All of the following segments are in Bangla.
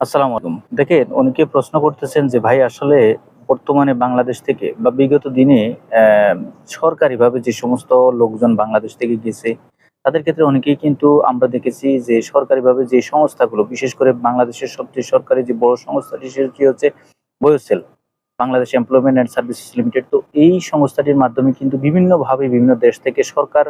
আসসালামু আলাইকুম। দেখেন অনেকে প্রশ্ন করতেছেন যে, ভাই, আসলে বর্তমানে বাংলাদেশ থেকে বা বিগত দিনে সরকারিভাবে যে সমস্ত লোকজন বাংলাদেশ থেকে গেছে, তাদের ক্ষেত্রে অনেকেই কিন্তু আমরা দেখেছি যে, সরকারিভাবে যে সংস্থাগুলো, বিশেষ করে বাংলাদেশের সবচেয়ে সরকারি যে বড় সংস্থাটি, সেটি হচ্ছে BOESL Bangladesh employment and services limited তো এই সংস্থাটির মাধ্যমে কিন্তু বিভিন্নভাবে বিভিন্ন দেশ থেকে সরকার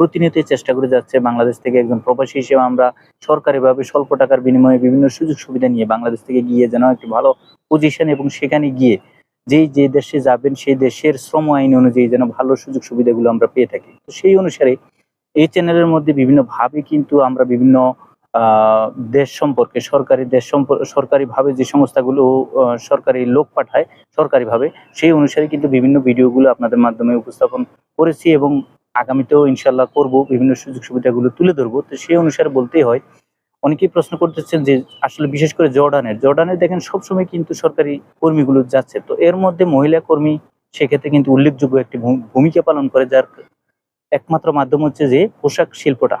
প্রতিনিয়তই চেষ্টা করে যাচ্ছে বাংলাদেশ থেকে একজন প্রবাসী হিসেবে আমরা সরকারিভাবে স্বল্প টাকার বিনিময়ে বিভিন্ন সুযোগ সুবিধা নিয়ে বাংলাদেশ থেকে গিয়ে যেন একটি ভালো পজিশন এবং সেখানে গিয়ে যেই যে দেশে যাবেন সেই দেশের শ্রম আইন অনুযায়ী যেন ভালো সুযোগ সুবিধাগুলো আমরা পেয়ে থাকি। তো সেই অনুসারে এই চ্যানেলের মধ্যে বিভিন্নভাবে কিন্তু আমরা বিভিন্ন দেশ সম্পর্কে সরকারি দেশ সম্পর্কে সরকারিভাবে যে সংস্থাগুলো সরকারি লোক পাঠায় সরকারিভাবে সেই অনুসারে কিন্তু বিভিন্ন ভিডিওগুলো আপনাদের মাধ্যমে উপস্থাপন করেছি এবং আগামীতেও ইনশাল্লাহ করব, বিভিন্ন সুযোগ সুবিধাগুলো তুলে ধরবো। তো সেই অনুসারে বলতেই হয়, অনেকেই প্রশ্ন করতেছেন যে আসলে বিশেষ করে জর্ডানের, জর্ডানে দেখেন সবসময় কিন্তু সরকারি কর্মীগুলো যাচ্ছে। তো এর মধ্যে মহিলা কর্মী সেক্ষেত্রে কিন্তু উল্লেখযোগ্য একটি ভূমিকা পালন করে, যার একমাত্র মাধ্যম হচ্ছে যে পোশাক শিল্পটা।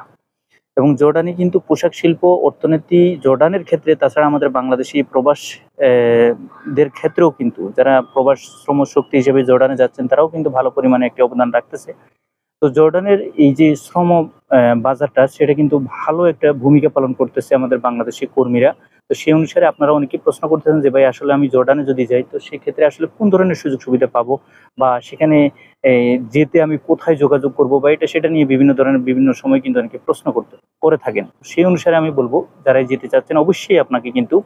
এবং জর্ডানে কিন্তু পোশাক শিল্প, অর্থনীতি জর্ডানের ক্ষেত্রে, তাছাড়া আমাদের বাংলাদেশি প্রবাস দের ক্ষেত্রেও কিন্তু যারা প্রবাস শ্রম শক্তি হিসেবে জর্ডানে যাচ্ছেন, তারাও কিন্তু ভালো পরিমাণে একটি অবদান রাখতেছে। তো জর্ডানের এই যে শ্রম বাজারটা, সেটা কিন্তু ভালো একটা ভূমিকা পালন করতেছে আমাদের বাংলাদেশি কর্মীরা। তো সেই অনুসারে আপনারা অনেকে প্রশ্ন করতেছেন যে, ভাই, আসলে আমি জর্ডানে যদি যাই, তো সেক্ষেত্রে আসলে কোন ধরনের সুযোগ সুবিধা পাবো? বা সেখানে যেতে আমি কোথায় যোগাযোগ করব? বা এটা, সেটা নিয়ে বিভিন্ন ধরনের, বিভিন্ন সময় কিন্তু অনেকে প্রশ্ন করতে, করে থাকেন। সেই অনুসারে আমি বলব যারা যেতে চাচ্ছেন, অবশ্যই আপনাকে কিন্তু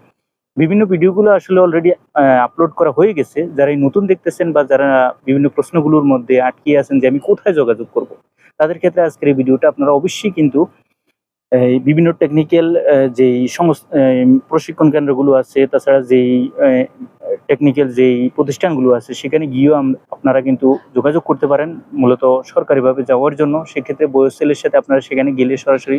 বিভিন্ন ভিডিওগুলো আসলে অলরেডি আপলোড করা হয়ে গেছে। যারা নতুন দেখতেছেন বা যারা বিভিন্ন প্রশ্নগুলোর মধ্যে আটকে আছেন যে আমি কোথায় যোগাযোগ করব, তাদের ক্ষেত্রে আজকের এই ভিডিওটা আপনারা অবশ্যই কিন্তু বিভিন্ন টেকনিক্যাল যেই সংস- এই প্রশিক্ষণ কেন্দ্রগুলো আছে, তাছাড়া যেই টেকনিক্যাল যেই প্রতিষ্ঠানগুলো আছে, সেখানে গিয়েও আপনারা কিন্তু যোগাযোগ করতে পারেন। মূলত সরকারিভাবে যাওয়ার জন্য। সেক্ষেত্রে বয়সেলের সাথে আপনারা সেখানে গেলে সরাসরি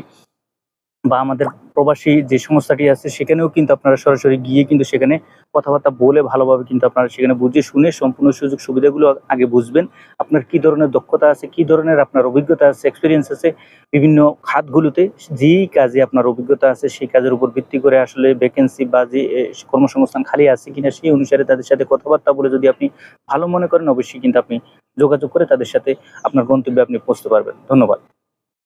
বা আমাদের প্রবাসী যে সংস্থাটি আছে, সেখানেও কিন্তু আপনারা সরাসরি গিয়ে কিন্তু সেখানে কথাবার্তা বলে ভালোভাবে কিন্তু আপনারা সেখানে বুঝে শুনে সম্পূর্ণ সুযোগ সুবিধাগুলো আগে বুঝবেন। আপনার কি ধরনের দক্ষতা আছে, কি ধরনের আপনার অভিজ্ঞতা আছে এক্সপিরিয়েন্স আছে বিভিন্ন খাতগুলোতে, যেই কাজে আপনার অভিজ্ঞতা আছে, সেই কাজের উপর ভিত্তি করে আসলে ভ্যাকেন্সি বা যে কর্মসংস্থান খালি আছে কিনা, সেই অনুসারে তাদের সাথে কথাবার্তা বলে যদি আপনি ভালো মনে করেন, অবশ্যই কিন্তু আপনি যোগাযোগ করে তাদের সাথে আপনার গন্তব্যে আপনি পৌঁছতে পারবেন। ধন্যবাদ।